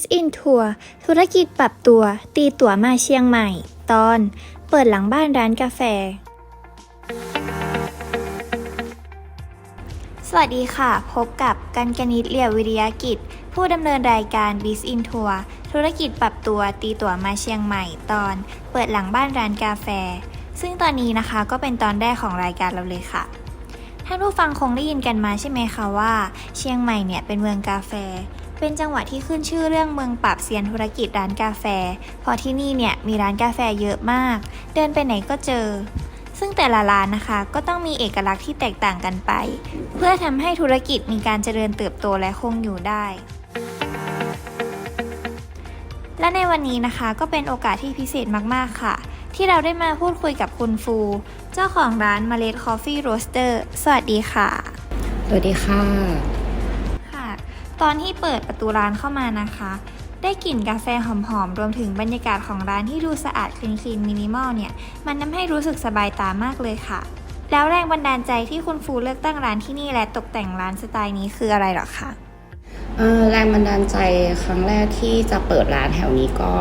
Biz in Tour ธุรกิจปรับตัว ตีตั๋วมาเชียงใหม่ ตอน เปิดหลังบ้านร้านกาแฟ สวัสดีค่ะ พบกับกันกนิตเลียววิริยากิจ ผู้ดำเนินรายการ Biz in Tour ธุรกิจปรับตัวตีตั๋วมาเชียงใหม่ ตอน เปิดหลังบ้านร้านกาแฟ ซึ่งตอนนี้นะคะก็เป็นตอนแรกของรายการเราเลยค่ะท่านผู้ฟังคงได้ยินกันมาใช่ไหมคะว่า เชียงใหม่เนี่ยเป็นเมืองกาแฟ เป็นจังหวัดที่ขึ้นชื่อเรื่องเมืองปราบเซียนธุรกิจร้านกาแฟเพราะที่นี่เนี่ยมีร้านกาแฟเยอะมาก เดินไปไหนก็เจอ ซึ่งแต่ละร้านนะคะก็ต้องมีเอกลักษณ์ที่แตกต่างกันไป เพื่อทำให้ธุรกิจมีการเจริญเติบโตและคงอยู่ได้และในวันนี้นะคะก็เป็นโอกาสที่พิเศษมาก ๆ ค่ะ ที่เราได้มาพูดคุยกับคุณฟู เจ้าของร้านเมล็ดคอฟฟี่โรสเตอร์สวัสดีค่ะ สวัสดีค่ะค่ะ ตอนที่เปิดประตูร้านเข้ามานะคะ ได้กลิ่นกาแฟหอมๆ รวมถึงบรรยากาศของร้านที่ดูสะอาดคลีนคลีนมินิมอลเนี่ย มันทำให้รู้สึกสบายตามากเลยค่ะ แล้วแรงบันดาลใจที่คุณฟูเลือกตั้งร้านที่นี่และตกแต่งร้านสไตล์นี้คืออะไรหรอคะเออแรงบันดาลใจครั้งแรกที่จะเปิดร้านแถวนี้ก็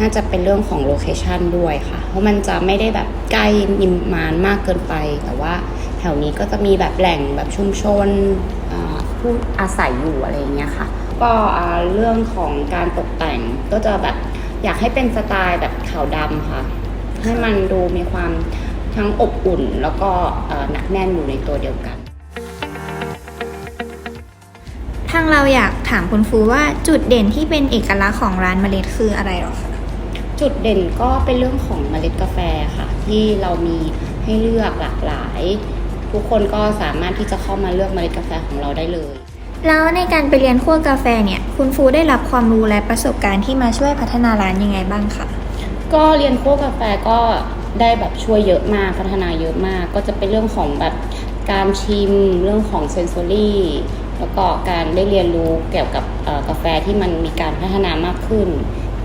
น่าจะเป็นเรื่องของโลเคชันด้วยค่ะ เพราะมันจะไม่ได้แบบใกล้นิมมานมากเกินไป แต่ว่าแถวนี้ก็จะมีแบบแหล่งแบบชุมชน ผู้อาศัยอยู่อะไรอย่างเงี้ยค่ะ ก็อ่าเรื่องของการตกแต่งก็จะแบบอยากให้เป็นสไตล์แบบขาวดำค่ะ ให้มันดูมีความทั้งอบอุ่นแล้วก็เอ่อหนักแน่นอยู่ในตัวเดียวกัน ทางเราอยากถามคุณฟูว่าจุดเด่นที่เป็นเอกลักษณ์ของร้านเมล็ดคืออะไรเหรอคะจุดเด่นก็เป็นเรื่องของเมล็ดกาแฟค่ะ ที่เรามีให้เลือกหลากหลาย ทุกคนก็สามารถที่จะเข้ามาเลือกเมล็ดกาแฟของเราได้เลย แล้วในการไปเรียนคั่วกาแฟเนี่ย คุณฟูได้รับความรู้และประสบการณ์ที่มาช่วยพัฒนาร้านยังไงบ้างคะก็เรียนคั่วกาแฟก็ได้แบบช่วยเยอะมากพัฒนาเยอะมาก ก็จะเป็นเรื่องของแบบการชิมเรื่องของเซน s อรี่แล้วก็การได้เรียนรู้เกี่ยวกับเอ่อกาแฟที่มันมีการพัฒนามากขึ้น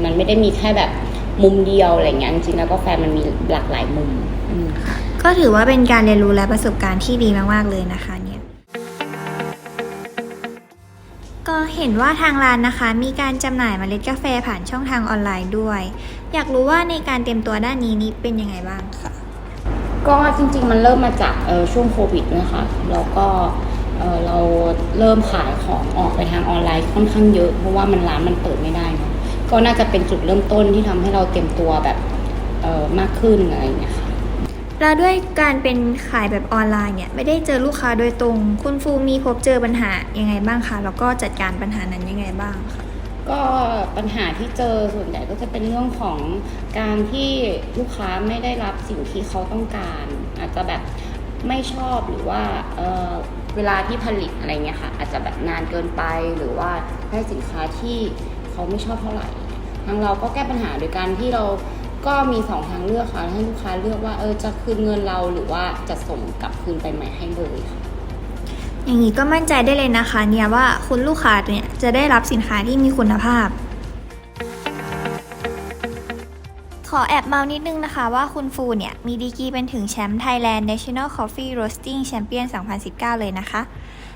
มันไม่ได้มีแค่แบบมุมเดียวอะไรเงี้ยจริงๆแล้วกาแฟมันมีหลากหลายมุมอืม ก็ถือว่าเป็นการเรียนรู้และประสบการณ์ที่ดีมากๆเลยนะคะเนี่ยก็เห็นว่าทางร้านนะคะ มีการจำหน่ายเมล็ดกาแฟผ่านช่องทางออนไลน์ด้วย อยากรู้ว่าในการเตรียมตัวด้านนี้นี่เป็นยังไงบ้างคะก็จริงๆมันเริ่มมาจากช่วงโควิดนะคะแล้วก็เราเริ่มขายของออกไปทางออนไลน์ค่อนข้างเยอะเพราะว่ามันร้านมันเปิดไม่ได้นะก็น่าจะเป็นจุดเริ่มต้นที่ทำให้เราเตรียมตัวแบบมากขึ้นอะไรอย่างเงี้ยค่ะ แล้วด้วยการเป็นขายแบบออนไลน์เนี่ยไม่ได้เจอลูกค้าโดยตรง คุณฟูมีพบเจอปัญหายังไงบ้างคะแล้วก็จัดการปัญหานั้นยังไงบ้างคะก็ปัญหาที่เจอส่วนใหญ่ก็จะเป็นเรื่องของการที่ลูกค้าไม่ได้รับสิ่งที่เขาต้องการ อาจจะแบบไม่ชอบหรือว่าเเวลาที่ผลิตอะไรเงี้ยค่ะอาจจะแบบนานเกินไปหรือว่าได้สินค้าที่เขาไม่ชอบเท่าไหร่ทางเราก็แก้ปัญหาโดยการที่เรา ก็มีสองทางเลือกค่ะให้ลูกค้าเลือกว่าเออจะคืนเงินเราหรือว่าจะส่งกลับคืนไปใหม่ให้เลยค่ะอย่างนี้ก็มั่นใจได้เลยนะคะ เนี่ยว่าคุณลูกค้าเนี่ยจะได้รับสินค้าที่มีคุณภาพ ขอแอบเมานิดนึงนะคะว่าคุณฟูเนี่ย มีดีกรีเป็นถึงแชมป์ Thailand National Coffee Roasting Champion 2019 เลยนะคะ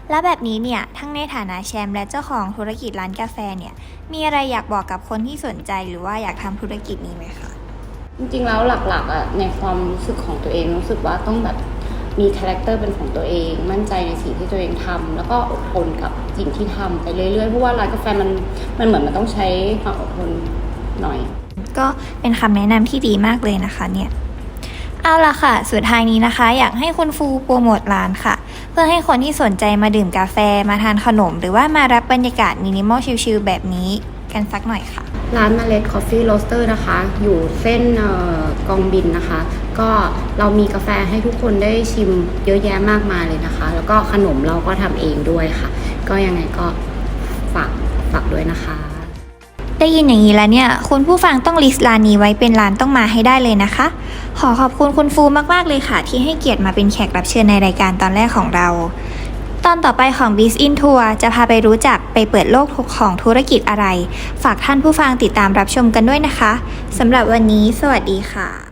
และแบบนี้เนี่ย ทั้งในฐานะแชมป์และเจ้าของธุรกิจร้านกาแฟเนี่ย มีอะไรอยากบอกกับคนที่สนใจหรือว่าอยากทำธุรกิจนี้ไหมคะ จริงๆแล้วหลักๆอะในความรู้สึกของตัวเองรู้สึกว่าต้องแบบมีคาแรคเตอร์เป็นของตัวเอง มั่นใจในสิ่งที่ตัวเองทำแล้วก็อดทนกับสิ่งที่ทำไปเรื่อยๆเพราะว่าร้านกาแฟมันมันเหมือนมันต้องใช้ความอดทนหน่อย ก็เป็นคำแนะนำที่ดีมากเลยนะคะเนี่ยเอาละค่ะ สุดท้ายนี้นะคะ อยากให้คุณฟูโปรโมทร้านค่ะ เพื่อให้คนที่สนใจมาดื่มกาแฟมาทานขนม หรือว่ามารับบรรยากาศมินิมอลชิลๆแบบนี้กันสักหน่อยค่ะ ร้านเมล็ดคอฟฟี่โรสเตอร์นะคะ อยู่เส้นออกองบินนะคะ ก็เรามีกาแฟให้ทุกคนได้ชิมเยอะแยะมากมายเลยนะคะ แล้วก็ขนมเราก็ทำเองด้วยค่ะ ก็ยังไงก็ฝากฝากด้วยนะคะ ได้ยินอย่างนี้แล้วเนี่ย คุณผู้ฟังต้องลิสต์ร้านนี้ไว้เป็นร้านต้องมาให้ได้เลยนะคะ ขอขอบคุณคุณฟูมากๆเลยค่ะ ที่ให้เกียรติมาเป็นแขกรับเชิญในรายการตอนแรกของเรา ตอนต่อไปของ b i z in Tour จะพาไปรู้จักไปเปิดโลกของธุรกิจอะไร ฝากท่านผู้ฟังติดตามรับชมกันด้วยนะคะสำหรับวันนี้ สวัสดีค่ะ